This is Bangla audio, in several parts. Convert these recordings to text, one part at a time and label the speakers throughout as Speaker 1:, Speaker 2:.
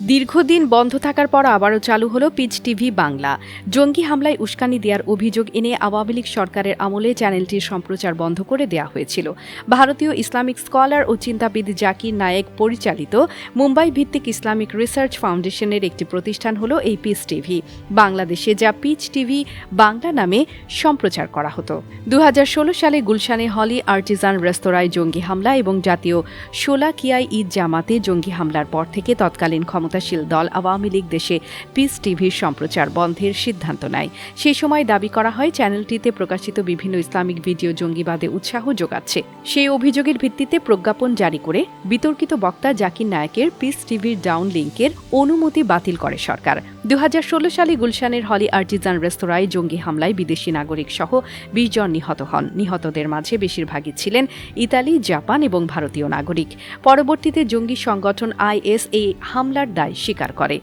Speaker 1: দীর্ঘদিন বন্ধ থাকার পর আবারও চালু হলো পিচ টিভি বাংলা। জঙ্গি হামলায় উস্কানি দেওয়ার অভিযোগ এনে আওয়ামী লীগ সরকারের আমলে চ্যানেলটির সম্প্রচার বন্ধ করে দেওয়া হয়েছিল। ভারতীয় ইসলামিক স্কলার ও চিন্তাবিদ জাকির নায়েক পরিচালিত মুম্বাই ভিত্তিক ইসলামিক রিসার্চ ফাউন্ডেশনের একটি প্রতিষ্ঠান হলো এই পিচ টিভি। বাংলাদেশে যা পিচ টিভি বাংলা নামে সম্প্রচার করা হতো। দু হাজার ষোলো সালে গুলশানে হলি আর্টিজান রেস্তোরাঁয় জঙ্গি হামলা এবং জাতীয় শোলাকিয়ায় ঈদ জামাতে জঙ্গি হামলার পর থেকে তৎকালীন ক্ষমতাশীল দল আওয়ামী লীগ দেশে পিস টিভির সম্প্রচার বন্ধের সিদ্ধান্ত নেয়। সেই সময় দাবি করা হয়, চ্যানেলটিতে প্রকাশিত বিভিন্ন ইসলামিক ভিডিও জঙ্গিবাদে উৎসাহ যোগাচ্ছে। সেই অভিযোগের ভিত্তিতে প্রজ্ঞাপন জারি করে বিতর্কিত বক্তা জাকির নায়কের পিস টিভির ডাউন লিঙ্কের অনুমতি বাতিল করে সরকার। দু সালে গুলশানের হলি আর্টিজান রেস্তোরাঁয় জঙ্গি হামলায় বিদেশি নাগরিক সহ বিশ জন নিহত হন। নিহতদের মাঝে বেশিরভাগই ছিলেন ইতালি, জাপান এবং ভারতীয় নাগরিক। পরবর্তীতে জঙ্গি সংগঠন আইএস এই হামলার দায় স্বীকার করে।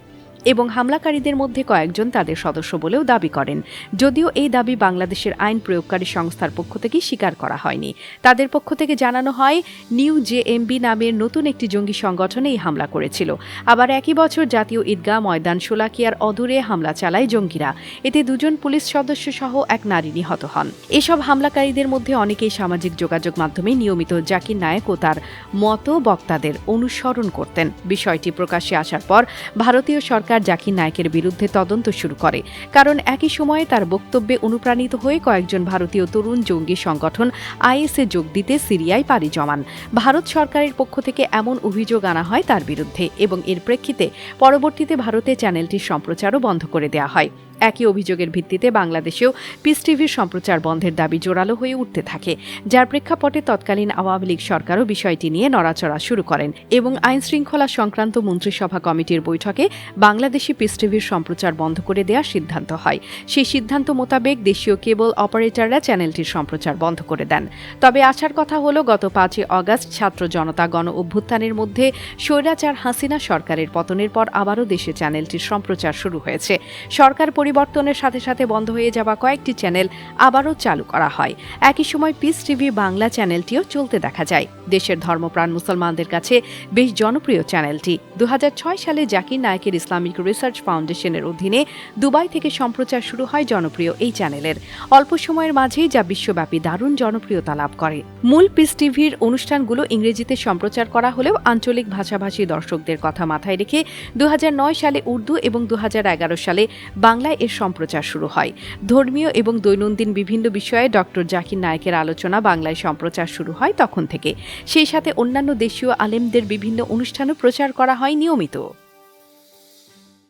Speaker 1: এবং হামলাকারীদের মধ্যে কয়েকজন তাদের সদস্য বলেও দাবি করেন। যদিও এই দাবি বাংলাদেশের আইন প্রয়োগকারী সংস্থার পক্ষ থেকে স্বীকার করা হয়নি। তাদের পক্ষ থেকে জানানো হয়, নিউ জেএমবি নামের নতুন একটি জঙ্গি সংগঠনে এই হামলা করেছিল। আবার একই বছর জাতীয় ঈদগাহ ময়দান শোলাকিয়ার অদূরে হামলা চালায় জঙ্গিরা। এতে দুজন পুলিশ সদস্য সহ এক নারী নিহত হন। এসব হামলাকারীদের মধ্যে অনেকেই সামাজিক যোগাযোগ মাধ্যমে নিয়মিত জাকির নায়েক ও তার মতো বক্তাদের অনুসরণ করতেন। বিষয়টি প্রকাশ্যে আসার পর ভারতীয় সরকার জাকির নায়কের বিরুদ্ধে তদন্ত শুরু করে। কারণ একই সময়ে তার বক্তব্যে অনুপ্রাণিত হয়ে কয়েকজন ভারতীয় তরুণ জঙ্গি সংগঠন আইএসএ যোগ দিতে সিরিয়ায় পাড়ি জমান। ভারত সরকারের পক্ষ থেকে এমন অভিযোগ আনা হয় তার বিরুদ্ধে এবং এর প্রেক্ষিতে পরবর্তীতে ভারতে চ্যানেলটির সম্প্রচারও বন্ধ করে দেওয়া হয়। একই অভিযোগের ভিত্তিতে বাংলাদেশেও পিস টিভির সম্প্রচার বন্ধের দাবি জোরালো হয়ে উঠতে থাকে। যার প্রেক্ষাপটে তৎকালীন আওয়ামী লীগ সরকারও বিষয়টি নিয়ে নড়াচড়া শুরু করেন এবং আইন শৃঙ্খলা সংক্রান্ত মন্ত্রিসভা কমিটির বৈঠকে বাংলাদেশি পিস টিভির সম্প্রচার বন্ধ করে দেওয়ার সিদ্ধান্ত হয়। সেই সিদ্ধান্ত মোতাবেক দেশীয় কেবল অপারেটররা চ্যানেলটির সম্প্রচার বন্ধ করে দেন। তবে আসার কথা হলো, গত পাঁচই অগাস্ট ছাত্র জনতা গণ অভ্যুত্থানের মধ্যে স্বৈরাচার হাসিনা সরকারের পতনের পর আবারও দেশে চ্যানেলটির সম্প্রচার শুরু হয়েছে। সরকার পরিবর্তনের সাথে সাথে বন্ধ হয়ে যাওয়া কয়েকটি চ্যানেল আবারও চালু করা হয়। একই সময় পিস টিভি বাংলা চ্যানেলটিও চলতে দেখা যায়। দেশের ধর্মপ্রাণ মুসলমানদের কাছে বেশ জনপ্রিয় চ্যানেলটি। দুহাজার ছয় সালে জাকির নায়কের ইসলামিক রিসার্চ ফাউন্ডেশনের অধীনে দুবাই থেকে সম্প্রচার শুরু হয় জনপ্রিয় এই চ্যানেলের। অল্প সময়ের মাঝেই যা বিশ্বব্যাপী দারুণ জনপ্রিয়তা লাভ করে। মূল পিস টিভির অনুষ্ঠানগুলো ইংরেজিতে সম্প্রচার করা হলেও আঞ্চলিক ভাষাভাষী দর্শকদের কথা মাথায় রেখে দু হাজার নয় সালে উর্দু এবং দু হাজার এগারো সালে বাংলায় এর সম্প্রচার শুরু হয়। ধর্মীয় এবং দৈনন্দিন বিভিন্ন বিষয়ে ডক্টর জাকির নায়কের আলোচনা বাংলায় সম্প্রচার শুরু হয় তখন থেকে। সেই সাথে অন্যান্য দেশীয় আলেমদের বিভিন্ন অনুষ্ঠানও প্রচার করা হয় নিয়মিত।